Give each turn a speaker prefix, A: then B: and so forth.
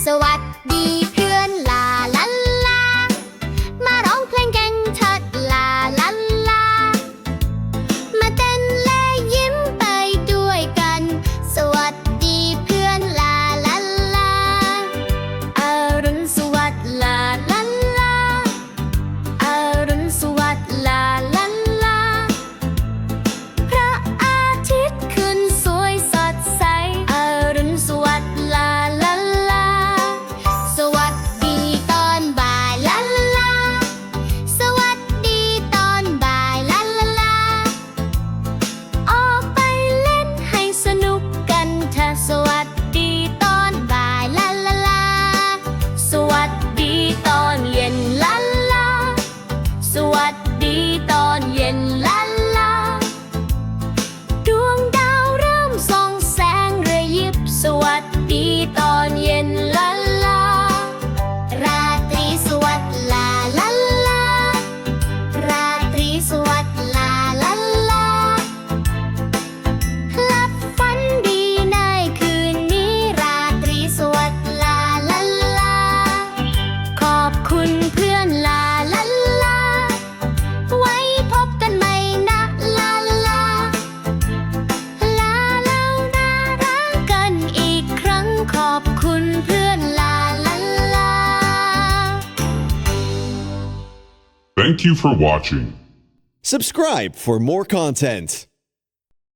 A: So what do you ดีตอนเย็นลาลา ราตรีสวัสดิ์ลาลาลา ราตรีสวัสดิ์ลาลาลา หลับฝันดีในคืนนี้ราตรีสวัสดิ์ลาลาลา ขอบคุณเพื่อนลา
B: Thank you for watching.
C: Subscribe for more content.